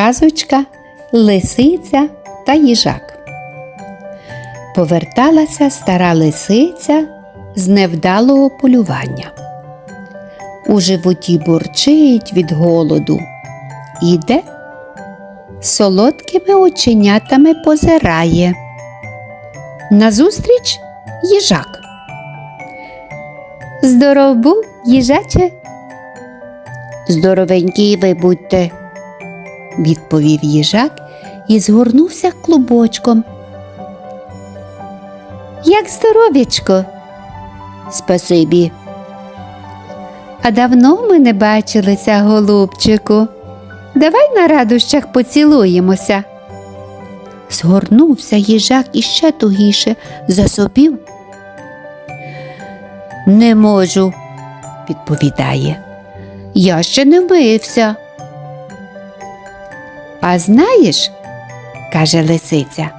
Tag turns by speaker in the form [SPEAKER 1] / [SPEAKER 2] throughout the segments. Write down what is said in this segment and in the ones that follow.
[SPEAKER 1] Казочка Лисиця та їжак. Поверталася стара лисиця з невдалого полювання. У животі бурчить від голоду. Іде, солодкими оченятами позирає. Назустріч їжак. Здоров був, їжаче. Здоровенький ви будьте, відповів їжак і згорнувся клубочком. Як здоров'ячко? Спасибі. А давно ми не бачилися, голубчику. Давай на радощах поцілуємося. Згорнувся їжак іще тугіше, засопів. Не можу, відповідає. Я ще не вмився. А знаєш, каже лисиця,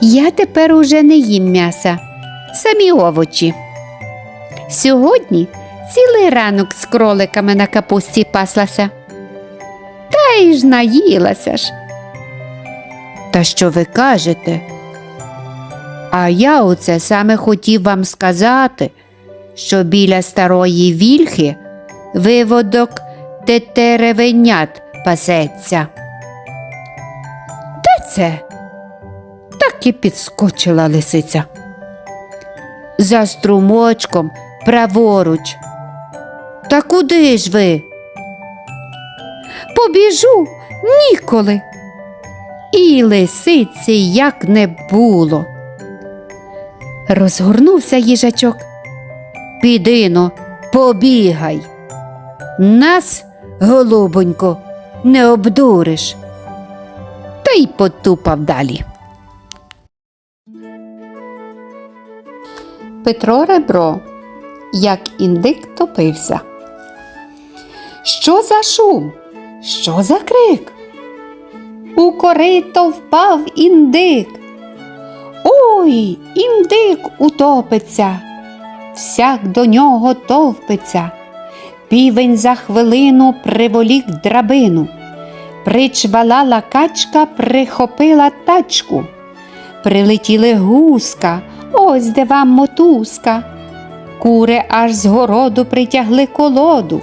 [SPEAKER 1] я тепер уже не їм м'яса, самі овочі. Сьогодні цілий ранок з кроликами на капусті паслася. Та й ж наїлася ж. Та що ви кажете? А я оце саме хотів вам сказати, що біля старої вільхи виводок тетеревенят пасеться. Де це? Так і підскочила лисиця. За струмочком праворуч. Та куди ж ви? Побіжу ніколи. І лисиці як не було. Розгорнувся їжачок. Підино, побігай. Нас, голубонько, не обдуриш. Та й потупав далі. Петро Ребро, як індик топився. Що за шум? Що за крик? У корито впав індик. Ой, індик утопиться, всяк до нього товпиться. Півень за хвилину приволік драбину. Причвалала качка, прихопила тачку. Прилетіли гуска, ось де вам мотузка. Кури аж з городу притягли колоду.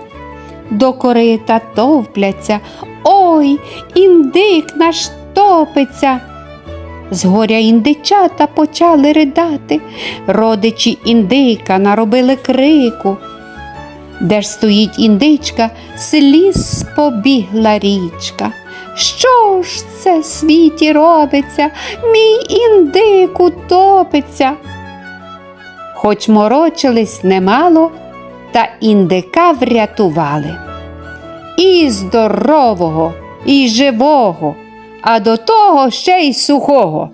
[SPEAKER 1] До корита товпляться. Ой, індик наш топиться. З горя індичата почали ридати. Родичі індика наробили крику. Де ж стоїть індичка, сліз побігла річка. Що ж це світі робиться, мій індик утопиться. Хоч морочились немало, та індика врятували. І здорового, і живого, а до того ще й сухого.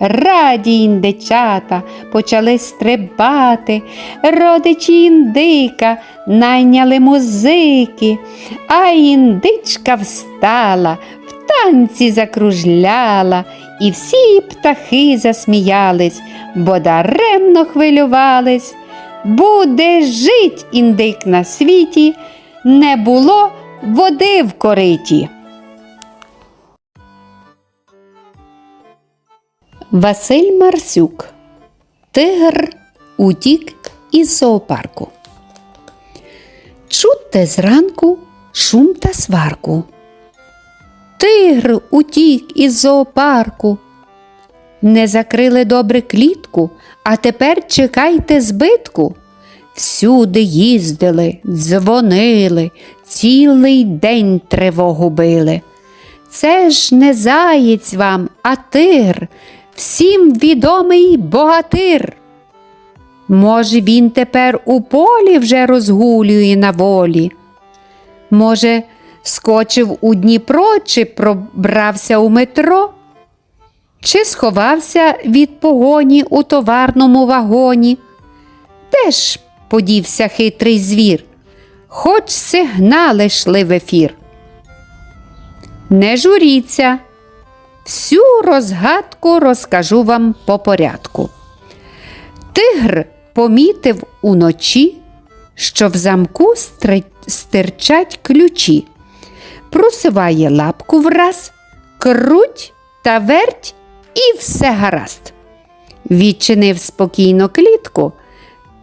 [SPEAKER 1] Раді індичата почали стрибати, родичі індика найняли музики, а індичка встала, в танці закружляла, і всі птахи засміялись, бо даремно хвилювались. Буде жить індик на світі, не було води в кориті. Василь Марсюк. Тигр утік із зоопарку. Чути зранку шум та сварку. Тигр утік із зоопарку. Не закрили добре клітку, а тепер чекайте збитку. Всюди їздили, дзвонили, цілий день тривогу били. Це ж не заєць вам, а тигр, всім відомий богатир. Може, він тепер у полі вже розгулює на волі. Може, скочив у Дніпро чи пробрався у метро, чи сховався від погоні у товарному вагоні. Де ж подівся хитрий звір, хоч сигнали йшли в ефір. Не журіться, всю розгадку розкажу вам по порядку. Тигр помітив уночі, що в замку стирчать ключі. просиває лапку враз, круть та верть, і все гаразд. Відчинив спокійно клітку,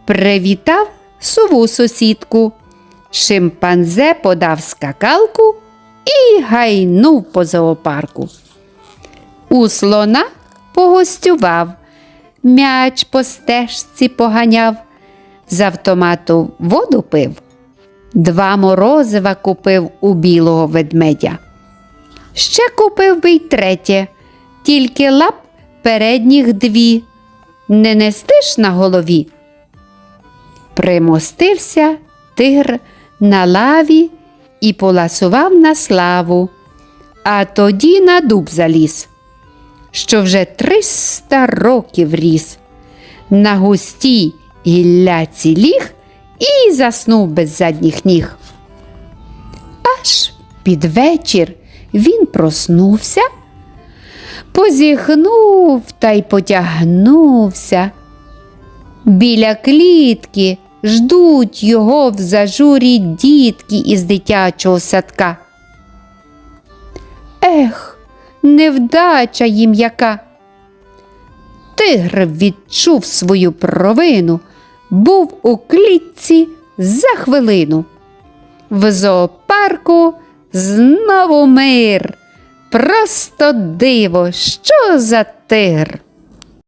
[SPEAKER 1] привітав сову сусідку. Шимпанзе подав скакалку і гайнув по зоопарку. У слона погостював, м'яч по стежці поганяв, з автомату воду пив, два морозива купив у білого ведмедя. Ще купив би й третє, тільки лап передніх дві. Не нестиш на голові. Примостився тигр на лаві і поласував на славу, а тоді на дуб заліз, що вже триста років ріс. На густій гілляці ліг і заснув без задніх ніг. Аж під вечір він проснувся, позіхнув та й потягнувся. Біля клітки ждуть його в зажурі дітки із дитячого садка. Ех, невдача їм яка. Тигр відчув свою провину, був у клітці за хвилину. В зоопарку знову мир. Просто диво, що за тигр.